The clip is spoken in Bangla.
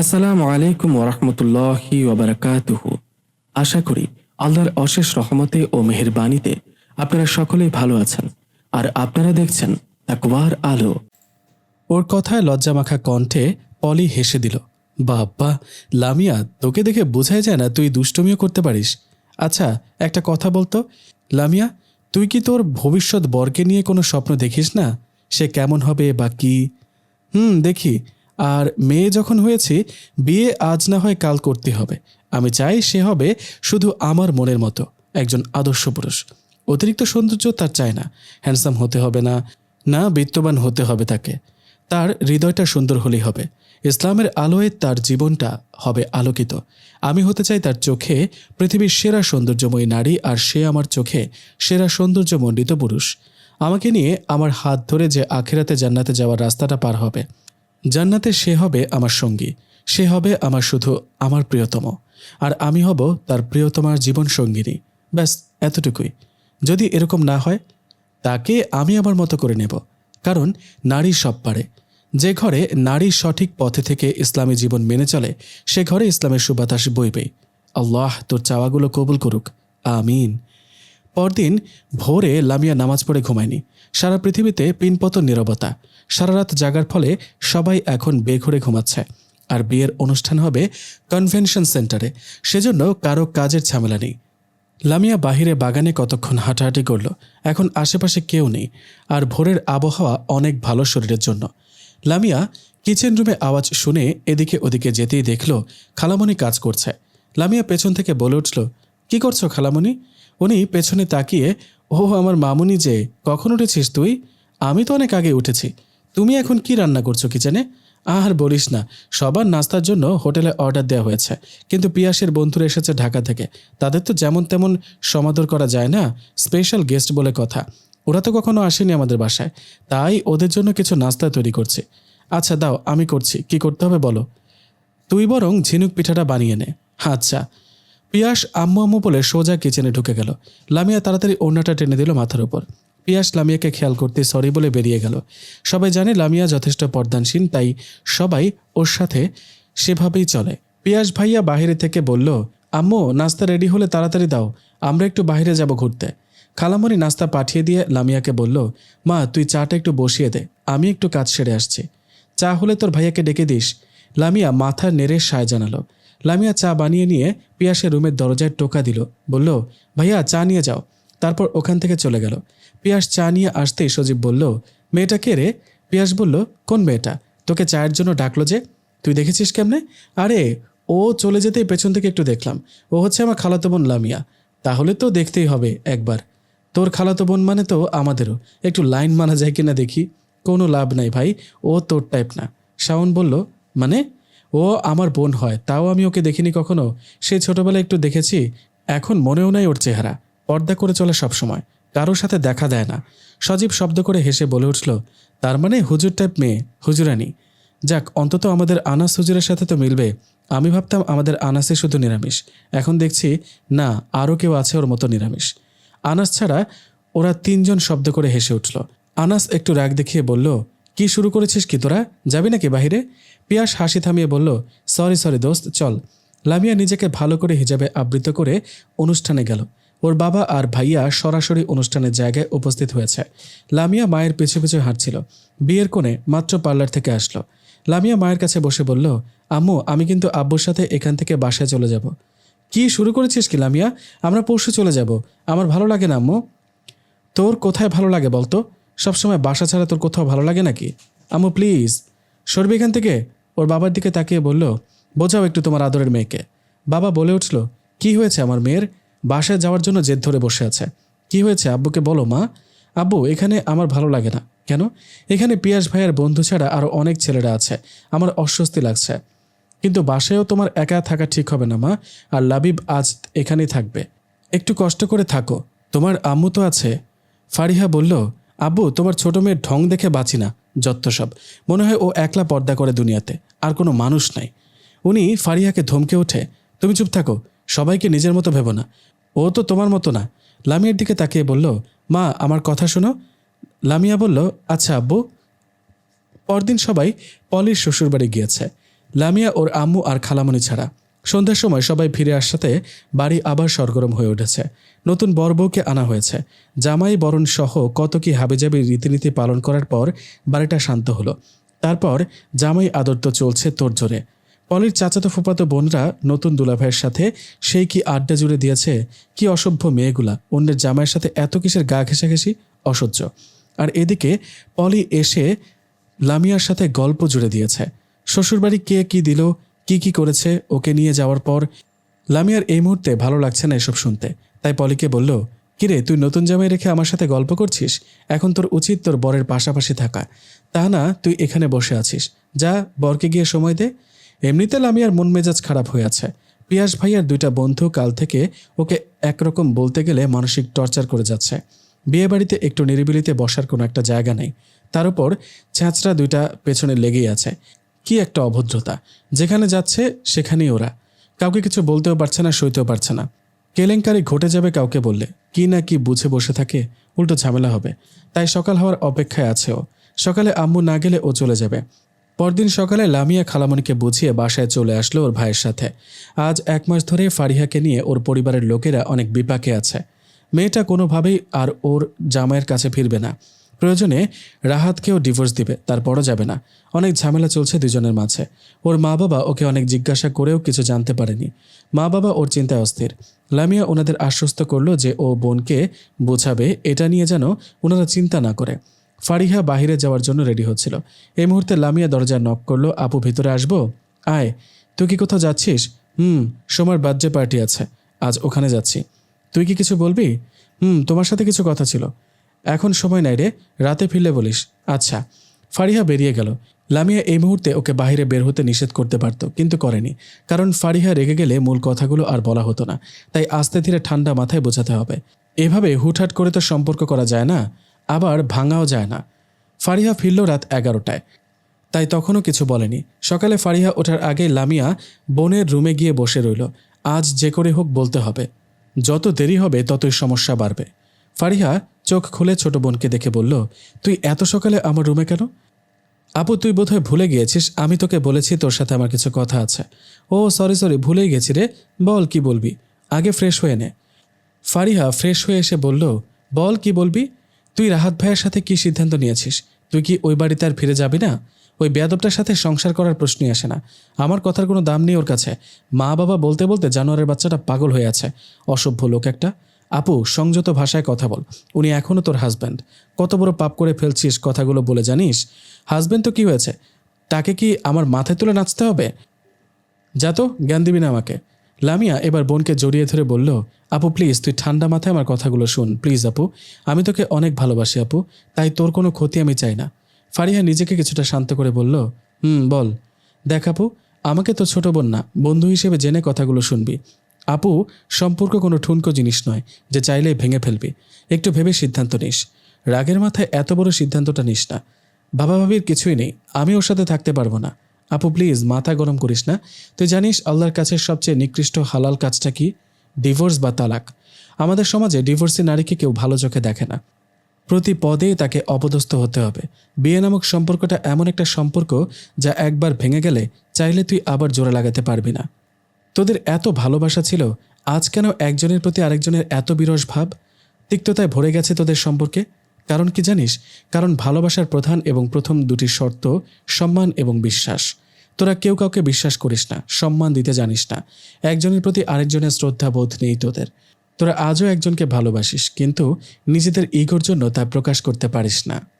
আসসালামু আলাইকুম ওরহমতুল্লাহি ওবরাকাতুহ আশা করি আল্লাহর অশেষ রহমতে ও মেহেরবানিতে আপনারা সকলেই ভালো আছেন আর আপনারা দেখছেন তাকওয়ার আলো। ওর কথায় লজ্জামাখা কণ্ঠে পলি হেসে দিল বাব্বা লামিয়া, তোকে দেখে বোঝাই যায় না তুই দুষ্টমিও করতে পারিস। আচ্ছা একটা কথা বলতো, লামিয়া, তুই কি তোর ভবিষ্যৎ বরকে নিয়ে কোনো স্বপ্ন দেখিস না? সে কেমন হবে বা কি? হুম, দেখি। আর মেয়ে যখন হয়েছি, বিয়ে আজ না হয় কাল করতে হবে। আমি চাই সে হবে শুধু আমার মনের মতো, একজন আদর্শ পুরুষ। অতিরিক্ত সৌন্দর্য তার চায় না। হ্যান্ডসাম হতে হবে না না বিত্তবান হতে হবে তাকে। তার হৃদয়টা সুন্দর হলেই হবে। ইসলামের আলোয় তার জীবনটা হবে আলোকিত। আমি হতে চাই তার চোখে পৃথিবীর সেরা সৌন্দর্যময়ী নারী আর সে আমার চোখে সেরা সৌন্দর্যমণ্ডিত পুরুষ। আমাকে নিয়ে আমার হাত ধরে যে আখেরাতে জান্নাতে যাওয়ার রাস্তাটা পার হবে। জান্নাতে সে হবে আমার সঙ্গী, সে হবে আমার শুধু আমার প্রিয়তম, আর আমি হব তার প্রিয়তমার জীবন সঙ্গিনী। ব্যাস, এতটুকুই। যদি এরকম না হয়, তাকে আমি আমার মতো করে নেব, কারণ নারী সব পারে। যে ঘরে নারী সঠিক পথে থেকে ইসলামী জীবন মেনে চলে, সে ঘরে ইসলামের সুবাতাস বইবে। আল্লাহ তোর চাওয়াগুলো কবুল করুক। আমিন। পরদিন ভোরে লামিয়া নামাজ পড়ে ঘুমায়নি। সারা পৃথিবীতে পিনপতন নীরবতা। সারা রাত জাগার ফলে সবাই এখন বেঘরে ঘুমাচ্ছে। আর বিয়ের অনুষ্ঠান হবে কনভেনশন সেন্টারে। সেজন্য কারও কাজের ঝামেলা নেই। লামিয়া বাহিরে বাগানে কতক্ষণ হাঁটাহাঁটি করল, এখন আশেপাশে কেউ নেই। আর ভোরের আবহাওয়া অনেক ভালো শরীরের জন্য। লামিয়া কিচেন রুমে আওয়াজ শুনে এদিকে ওদিকে যেতেই দেখল, খালামণি কাজ করছে। লামিয়া পেছন থেকে বলে উঠল, কি করছ খালামণি? উনি পেছনে তাকিয়ে ও আমার মামুনি যে, কখন উঠেছিস তুই? আমি তো অনেক আগে উঠেছি। তুমি এখন কি রান্না করছ কিচেনে আর বলিস না, সবার নাস্তার জন্য হোটেলে অর্ডার দেওয়া হয়েছে। কিন্তু পিয়াসের বন্ধুরা এসেছে ঢাকা থেকে। তাদের তো যেমন তেমন সমাদর করা যায় না? স্পেশাল গেস্ট বলে কথা। ওরা তো কখনো আসেনি আমাদের বাসায়। তাই ওদের জন্য কিছু নাস্তা তৈরি করছে। আচ্ছা দাও, আমি করছি। কি করতে হবে বলো? তুই বরং ঝিনুক পিঠাটা বানিয়ে নে। আচ্ছা। পিয়াস আম্মু আম্মু বলে সোজা কিচেনে ঢুকে গেল। লামিয়া তাড়াতাড়ি ওড়নাটা টেনে দিল মাথার উপর। পিয়াস লামিয়াকে খেয়াল করতে সরি বলে বেরিয়ে গেল। সবাই জানে লামিয়া যথেষ্ট পর্দানসীন, তাই সবাই ওর সাথে সেভাবেই চলে। পিয়াস ভাইয়া বাইরে থেকে বলল, আম্মু, নাস্তা রেডি হলে তাড়াতাড়ি দাও, আমরা একটু বাইরে যাব ঘুরতে। খালামণি নাস্তা পাঠিয়ে দিয়ে লামিয়াকে বলল, মা, তুই চাটা একটু বসিয়ে দে, আমি একটু কাজ সেরে আসছি। চা হলে তোর ভাইয়াকে ডেকে দিস। লামিয়া মাথা নেড়ে সায় জানালো। লামিয়া চা বানিয়ে নিয়ে পিয়াসের রুমের দরজায় টোকা দিল। বলল, ভাইয়া, চা নিয়ে যাও। তারপর ওখান থেকে চলে গেল। পিয়াস চা নিয়ে আসতেই সজীব বলল, মেয়েটা কে রে? পিয়াস বলল, কোন মেয়েটা? তোকে চায়ের জন্য ডাকলো যে। তুই দেখেছিস কেমনে? আরে, ও চলে যেতেই পেছন থেকে একটু দেখলাম। ও হচ্ছে আমার খালাতো বোন লামিয়া। তাহলে তো দেখতেই হবে একবার। তোর খালাতো বোন মানে তো আমাদেরও। একটু লাইন মানা যায় কিনা দেখি। কোনো লাভ নাই ভাই, ও তোর টাইপ না। শাওন বলল মানে? ও আমার বোন হয়, তাও আমি ওকে দেখিনি কখনো। সেই ছোটবেলায় একটু দেখেছি, এখন মনেও নাই ওর চেহারা। পর্দা করে চলে সবসময়, কারোর সাথে দেখা দেয় না। সজীব শব্দ করে হেসে বলে উঠল, তার মানে হুজুর টাইপ মেয়ে, হুজুরানি। যাক, অন্তত আমাদের আনাস হুজুরের সাথে তো মিলবে। আমি ভাবতাম আমাদের আনাসে শুধু নিরামিষ। এখন দেখছি, না, আরও কেউ আছে ওর মতো নিরামিষ। আনাস ছাড়া ওরা তিনজন শব্দ করে হেসে উঠল। আনাস একটু রাগ দেখিয়ে বলল, কি শুরু করেছিস কি তোরা? যাবি নাকি বাহিরে? পিয়াস হাসি থামিয়ে বলল, সরি সরি দোস্ত, চল। লামিয়া নিজেকে ভালো করে হিজাবে আবৃত করে অনুষ্ঠানে গেল। ওর বাবা আর ভাইয়া সরাসরি অনুষ্ঠানের জায়গায় উপস্থিত হয়েছে। লামিয়া মায়ের পিছু পিছু হাঁটছিল। বিয়ের কোণে মাত্র পার্লার থেকে আসলো। লামিয়া মায়ের কাছে বসে বলল, আম্মু, আমি কিন্তু আব্বুর সাথে এখান থেকে বাসায় চলে যাব। কি, শুরু করেছিস কি লামিয়া? আমরা পরশু চলে যাব। আমার ভালো লাগে না, আম্মু। তোর কোথায় ভালো লাগে বলতো? সবসময় বাসা ছাড়া তোর কোথাও ভালো লাগে নাকি? আম্মু, প্লিজ। সরবি এখান থেকে? ওর বাবার দিকে তাকিয়ে বলল, বোঝাও একটু তোমার আদরের মেয়েকে। বাবা বলে উঠল, কি হয়েছে আমার মেয়ের? বাসায় যাওয়ার জন্য জেদ ধরে বসে আছে। কি হয়েছে আব্বুকে বলো, মা? আব্বু, এখানে আমার ভালো লাগে না। কেন? এখানে পিয়াস ভাইয়ের বন্ধু ছাড়া আরও অনেক ছেলেরা আছে। আমার অস্বস্তি লাগছে। কিন্তু বাসায়ও তোমার একা থাকা ঠিক হবে না, মা। আর লাবিব আজ এখানেই থাকবে। একটু কষ্ট করে থাকো। তোমার আম্মু তো আছে। ফারিহা বলল, আব্বু, তোমার ছোট মেয়ের ঢং দেখে বাঁচি না। যত্ত সব। মনে হয় ও একলা পর্দা করে দুনিয়াতে, আর কোনো মানুষ নাই। উনি ফারিহাকে ধমকে ওঠে, তুমি চুপ থাকো, সবাইকে নিজের মতো ভেবো না। ও তো তোমার মতো না। লামিয়ার দিকে তাকিয়ে বলল, মা, আমার কথা শোনো। লামিয়া বলল আচ্ছা আব্বু। পরদিন সবাই পলির শ্বশুরবাড়ি গিয়েছে। লামিয়া ওর আম্মু আর খালামণি ছাড়া। সন্ধ্যার সময় সবাই ফিরে আসাতে বাড়ি আবার সরগরম হয়ে উঠেছে। নতুন বর বউকে আনা হয়েছে। জামাই, বরণ সহ কত কি হাবিজাবি রীতিনীতি পালন করার পর বাড়িটা শান্ত হলো। তারপর জামাই আদর তো চলছে তোড়জোড়ে পলির চাচাতো ফুপাতো বোনরা নতুন দুলাভাইয়ের সাথে সেই কি আড্ডা জুড়ে দিয়েছে? কি অসভ্য মেয়েগুলা। অন্যের জামাইয়ের সাথে এত কিসের গা ঘেঁষাঘেঁষি? অসহ্য। আর এদিকে পলি এসে লামিয়ার সাথে গল্প জুড়ে দিয়েছে। শ্বশুরবাড়ি কে কি দিল? কি কি করেছে, ওকে নিয়ে যাওয়ার পর লামিয়ার এই মুহূর্তে ভালো লাগছে না এসব শুনতে। তাই পলিকে বলল, কিরে, তুই নতুন জামাই রেখে আমার সাথে গল্প করছিস? এখন তোর উচিত তোর বরের পাশাপাশি থাকা। তা না, তুই এখানে বসে আছিস। যা, বরকে গিয়ে সময় দে। এমনিতে লামিয়ার মন মেজাজ খারাপ হয়ে আছে। পিয়াস ভাইয়ার দুইটা বন্ধু কাল থেকে ওকে একরকম বলতে গেলে মানসিক টর্চার করে যাচ্ছে। বিয়ে বাড়িতে একটু নিরিবিলিতে বসার কোনো একটা জায়গা নেই। তার উপর ছ্যাঁচড়া দুইটা পেছনে লেগেই আছে। কি একটা অভদ্রতা। যেখানে যাচ্ছে, সেখানেই ওরা। কাউকে কিছু বলতেও পারছে না, সইতেও পারছে না। কেলেঙ্কারি ঘটে যাবে কাউকে বললে। কি না কি বুঝে বসে থাকে, উল্টো ঝামেলা হবে। তাই সকাল হওয়ার অপেক্ষায় আছে ও। সকালে আম্মু না গেলে ও চলে যাবে। পরদিন সকালে লামিয়া খালামণিকে বুঝিয়ে বাসায় চলে আসলো ওর ভাইয়ের সাথে। আজ এক মাস ধরে ফারিহাকে নিয়ে ওর পরিবারের লোকেরা অনেক বিপাকে আছে। মেয়েটা কোনোভাবেই আর ওর জামাইয়ের কাছে ফিরবে না। প্রয়োজনে রাহাতকেও ডিভোর্স দিবে, তারপরও যাবে না। অনেক ঝামেলা চলছে দুজনের মাঝে। ওর মা বাবা ওকে অনেক জিজ্ঞাসা করেও কিছু জানতে পারেনি। মা বাবা ওর চিন্তায় অস্থির। লামিয়া ওনাদের আশ্বস্ত করল যে ও বোনকে বোঝাবে, এটা নিয়ে যেন ওনারা চিন্তা না করে। ফারিহা বাহিরে যাওয়ার জন্য রেডি হচ্ছিল। এই মুহূর্তে লামিয়া দরজায় নক করল, আপু, ভিতরে আসব? আয়। তুই কি কোথাও যাচ্ছিস? হুম, সোমার বার্থডে পার্টি আছে। আজ ওখানে যাচ্ছি। তুই কি কিছু বলবি? হুম, তোমার সাথে কিছু কথা ছিল। এখন সময় নাই রে, রাতে ফিরলে বলিস। আচ্ছা ফারিহা বেরিয়ে গেল। লামিয়া এই মুহূর্তে ওকে বাইরে বের হতে নিষেধ করতে পারত, কিন্তু করেনি। কারণ ফারিহা রেগে গেলে মূল কথাগুলো আর বলা হতো না, তাই আস্তে ধীরে ঠান্ডা মাথায় বোঝাতে হবে। এভাবে হুটহাট করে তো সম্পর্ক করা যায় না, আবার ভাঙাও যায় না। ফারিহা ফিরল রাত এগারোটায়, তাই তখনও কিছু বলেনি। সকালে ফারিহা ওঠার আগে লামিয়া বোনের রুমে গিয়ে বসে রইল। আজ যে করে হোক বলতে হবে। যত দেরি হবে ততই সমস্যা বাড়বে। ফারিহা চোখ খুলে ছোট বোনকে দেখে বলল, তুই এত সকালে আমার রুমে কেন? আপু, তুই বোধহয় ভুলে গিয়েছিস। আমি তোকে বলেছি তোর সাথে আমার কিছু কথা আছে। ও, সরি সরি, ভুলেই গেছি রে। বল কি বলবি? আগে ফ্রেশ হয়ে নে। ফারিহা ফ্রেশ হয়ে এসে বলল, বল কি বলবি? তুই রাহাত ভাইয়ের সাথে কি সিদ্ধান্ত নিয়েছিস? তুই কি ওই বাড়িতে আর ফিরে যাবি না? ওই বেয়াদবটার সাথে সংসার করার প্রশ্নই আসে না। আমার কথার কোনো দাম নেই ওর কাছে। মা বাবা বলতে বলতে জানোয়ারের বাচ্চাটা পাগল হয়ে আছে। অসভ্য লোক একটা। আপু, সংযত ভাষায় কথা বল। উনি এখনও তোর হাজব্যান্ড কত বড় পাপ করে ফেলছিস কথাগুলো বলে জানিস? হাজব্যান্ড তো কি হয়েছে? তাকে কি আমার মাথায় তুলে নাচতে হবে? যা তো, জ্ঞান দিবি না আমাকে। লামিয়া এবার বোনকে জড়িয়ে ধরে বলল, আপু প্লিজ তুই ঠান্ডা মাথায় আমার কথাগুলো শোন। প্লিজ আপু, আমি তোকে অনেক ভালোবাসি, আপু। তাই তোর কোনো ক্ষতি আমি চাই না। ফারিহা নিজেকে কিছুটা শান্ত করে বলল, হুম, বল। দেখ, আপু, আমাকে তো ছোট বোন না। বন্ধু হিসেবে জেনে কথাগুলো শুনবি। আপু, সম্পর্ক কোনো ঠুনকো জিনিস নয়, যে চাইলেই ভেঙে ফেলবি। একটু ভেবে সিদ্ধান্ত নিস। রাগের মাথায় এত বড় সিদ্ধান্তটা নিস না। বাবা ভাবির কিছুই নেই, আমি ওর সাথে থাকতে পারব না। আপু, প্লিজ, মাথা গরম করিস না। তুই জানিস, আল্লাহর কাছে সবচেয়ে নিকৃষ্ট হালাল কাজটা কি? ডিভোর্স বা তালাক। আমাদের সমাজে ডিভোর্সি নারীকে কেউ ভালো চোখে দেখে না। প্রতি পদেই তাকে অপদস্থ হতে হবে। বিয়ে নামক সম্পর্কটা এমন একটা সম্পর্ক যা একবার ভেঙে গেলে চাইলে তুই আবার জোড়া লাগাতে পারবি না। তোদের এত ভালোবাসা ছিল, আজ কেন একজনের প্রতি আরেকজনের এত বিরস ভাব? তিক্ততায় ভরে গেছে তোদের সম্পর্কে? কারণ কি জানিস? কারণ ভালোবাসার প্রধান এবং প্রথম দুটি শর্ত সম্মান এবং বিশ্বাস। তোরা কেউ কাউকে বিশ্বাস করিস না, সম্মান দিতে জানিস না। একজনের প্রতি আরেকজনের শ্রদ্ধা বোধ নেই তোদের। তোরা আজও একজনকে ভালোবাসিস, কিন্তু নিজেদের ইগোর জন্য তা প্রকাশ করতে পারিস না।